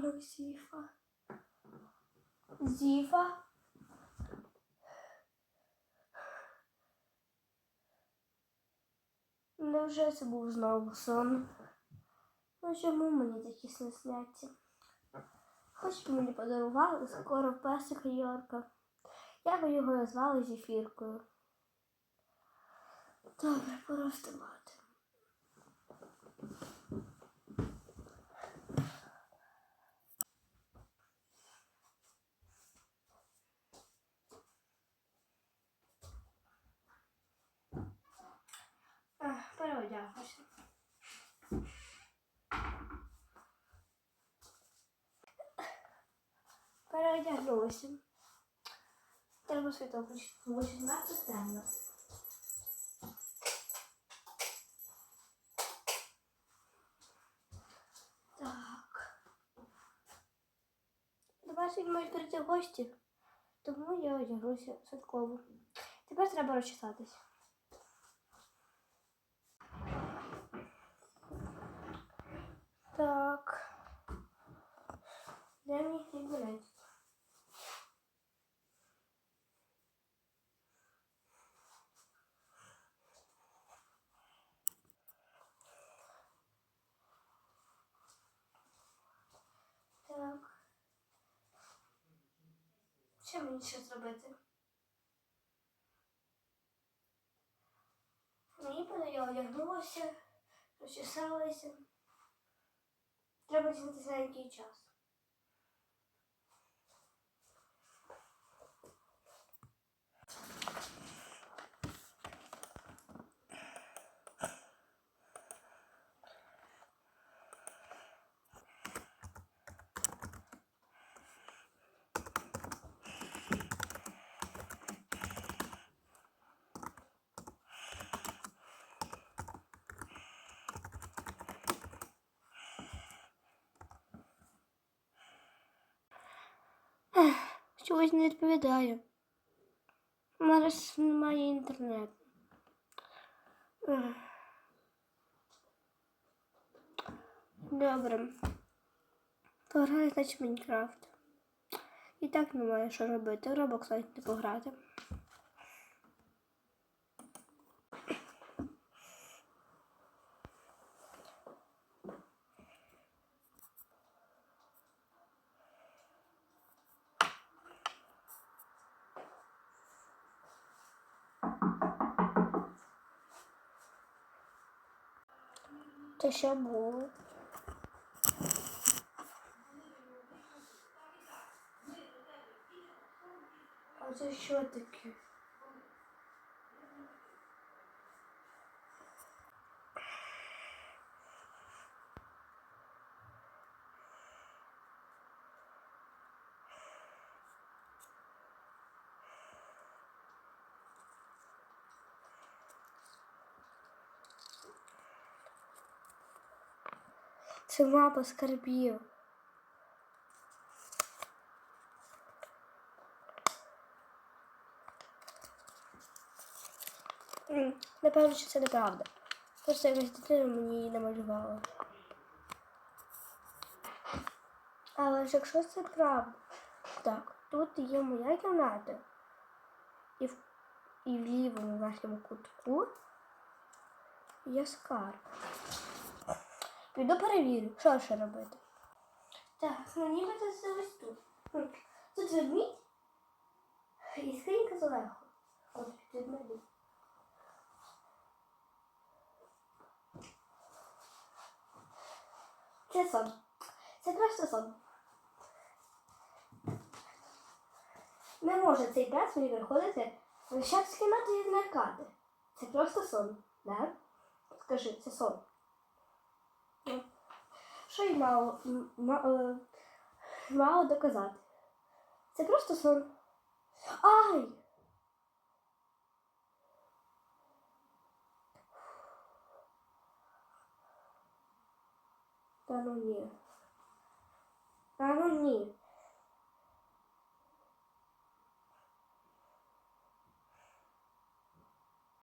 Зіфа. Зіфа. Невже це був знову сон? Ну чому мені такі сни сняться? Хоч мені подарували скоро песика Йорка. Я би його назвала зефіркою. Добре, пора вставати. Ех, Переодягнуся. Переодягнулася. Треба світло включити, тому що знати темно. Так. До вас мають прийти гості, тому я одягнуся святково. Тепер треба розчесатись. Так. Де мій хлібинець? Так. Що мені ще зробити? Мені буде я одягнулася, розчесалася. Треба дізнатися на який час. Чогось не відповідає. У немає інтернету. Добре. Пограю, значить, Майнкрафт. І так немає що робити. Робок навіть не пограти. Це що було? А це що таке? Це мапа скарбів. Напевно, що це неправда. Просто якась дитина мені її намалювала. Але ж якщо це правда, так, тут є моя кімната. І в, і в лівому верхньому кутку є скарб. Піду перевірю, що ще робити. Так, ну нібито це ось тут. Тут ведмідь і скринька з Олегом. От ведмедик. Це сон. Це просто сон. Не може цей брат мені приходити лише з кімнати і змеркати. Це просто сон, да? Скажи, це сон. Що й мало, м- е, мало доказати. Це просто сон. Ай! Та ну ні. Та ну ні.